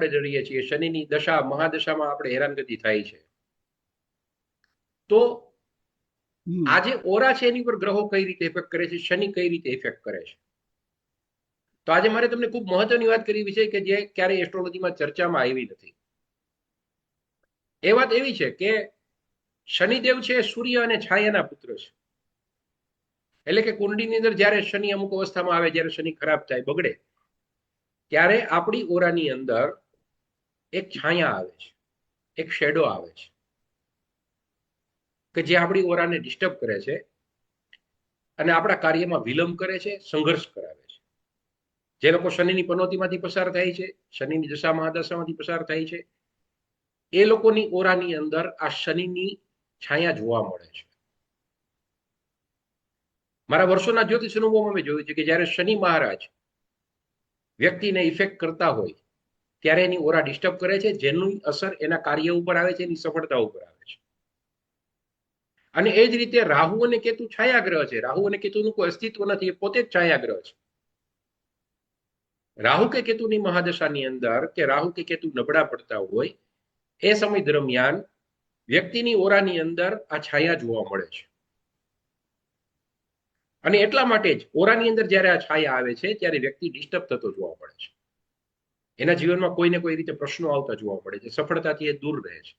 આપણે જઈએ છીએ. શનિની દશા મહાદશામાં આપણે હેરાનગતિ થાય છે. તો. આ જે ઓરા છે એની પર ગ્રહો કઈ રીતે ઇફેક્ટ કરે છે? શનિ કઈ રીતે ઇફેક્ટ કરે છે? તો આજે મારે તમને ખૂબ મહત્વની વાત કરવી છે કે જે ક્યારેય એસ્ટ્રોલોજીમાં ચર્ચામાં આવી નથી. એ વાત એવી છે કે શનિદેવ છે સૂર્ય અને છાયાના પુત્ર છે. એટલે કે કુંડળીની અંદર જ્યારે શનિ અમુક અવસ્થામાં આવે જ્યારે શનિ ખરાબ થાય બગડે ત્યારે આપણી ઓરાની અંદર એક છાયા આવે છે, એક શેડો આવે છે, કે જે આપણી ઓરાને ડિસ્ટર્બ કરે છે અને આપણા કાર્યમાં વિલંબ કરે છે, સંઘર્ષ કરાવે છે. જે લોકો શનિની પનોતીમાંથી પસાર થાય છે, શનિની દશા મહાદશામાંથી પસાર થાય છે, એ લોકોની ઓરાની અંદર આ શનિની છાયા જોવા મળે છે. મારા વર્ષોના જ્યોતિષ અનુભવમાં મેં જોયું છે કે જ્યારે શનિ મહારાજ વ્યક્તિને ઇફેક્ટ કરતા હોય ત્યારે એની ઓરા ડિસ્ટર્બ કરે છે, જેની અસર એના કાર્ય ઉપર આવે છે, એની સફળતા ઉપર આવે છે. અને એ જ રીતે રાહુ અને કેતુ છાયાગ્રહ છે. રાહુ અને કેતુનું કોઈ અસ્તિત્વ નથી, એ પોતે જ છાયાગ્રહ છે. રાહુ કે કેતુની મહાદશાની અંદર કે રાહુ કે કેતુ નબળા પડતા હોય, એ સમય દરમિયાન વ્યક્તિની ઓરાની અંદર આ છાયા જોવા મળે છે. અને એટલા માટે જ ઓરાની અંદર જ્યારે આ છાયા આવે છે, ત્યારે વ્યક્તિ ડિસ્ટર્બ થતો જોવા મળે છે. એના જીવનમાં કોઈને કોઈ રીતે પ્રશ્નો આવતા જોવા મળે છે. સફળતાથી એ દૂર રહે છે.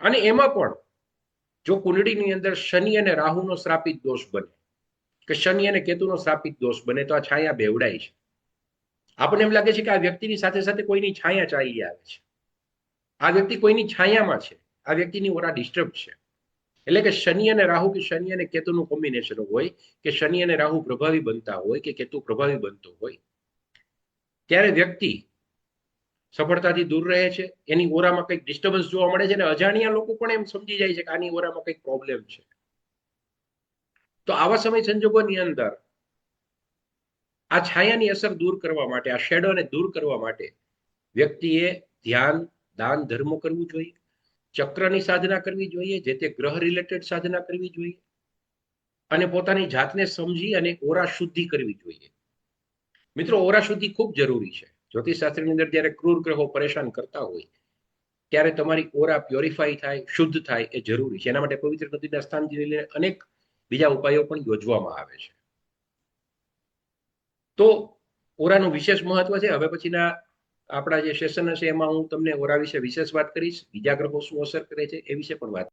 અને એમાં પણ જો કુંડળીની અંદર શનિ અને રાહુનો શ્રાપિત દોષ બને, કે શનિ અને કેતુનો શ્રાપિત દોષ બને, તો આ છાયા બેવડાય છે. આપણને એમ લાગે છે કે આ વ્યક્તિની સાથે સાથે કોઈની છાયા ચાલી આવે છે. આ વ્યક્તિ કોઈની છાયામાં છે. આ વ્યક્તિની ઓરા ડિસ્ટર્બ છે. એટલે કે શનિ અને રાહુ કે શનિ અને કેતુનું કોમ્બિનેશન હોય, કે શનિ અને રાહુ પ્રભાવી બનતા હોય, કે કેતુ પ્રભાવી બનતો હોય ત્યારે વ્યક્તિ સફળતાથી દૂર રહે છે. એની ઓરામાં કંઈક ડિસ્ટર્બન્સ જોવા મળે છે અને અજાણ્યા લોકો પણ એમ સમજી જાય છે કે આની ઓરામાં કંઈક પ્રોબ્લેમ છે. તો આવા સમય સંજોગોની અંદર આ છાયાની અસર દૂર કરવા માટે, આ શેડોને દૂર કરવા માટે વ્યક્તિએ ધ્યાન, દાન, ધર્મ કરવું જોઈએ. ચક્રની સાધના કરવી જોઈએ, જે તે ગ્રહ રિલેટેડ સાધના કરવી જોઈએ. અને પોતાની જાતને સમજી અને ઓરા શુદ્ધિ કરવી જોઈએ. મિત્રો, ઓરા શુદ્ધિ ખૂબ જરૂરી છે. જ્યોતિષશાસ્ત્રની અંદર જ્યારે ક્રૂર ગ્રહો પરેશાન કરતા હોય, ત્યારે તમારી ઓરા પ્યોરિફાઈ થાય, શુદ્ધ થાય એ જરૂરી છે. એના માટે પવિત્ર નદીના સ્થાનથી લઈને અનેક બીજા ઉપાયો પણ યોજવામાં આવે છે. તો ઓરાનું વિશેષ મહત્વ છે. હવે પછીના આપણા જે સેશન હશે, એમાં હું તમને ઓરા વિશે વિશેષ વાત કરીશ. બીજા ગ્રહો શું અસર કરે છે એ વિશે પણ વાત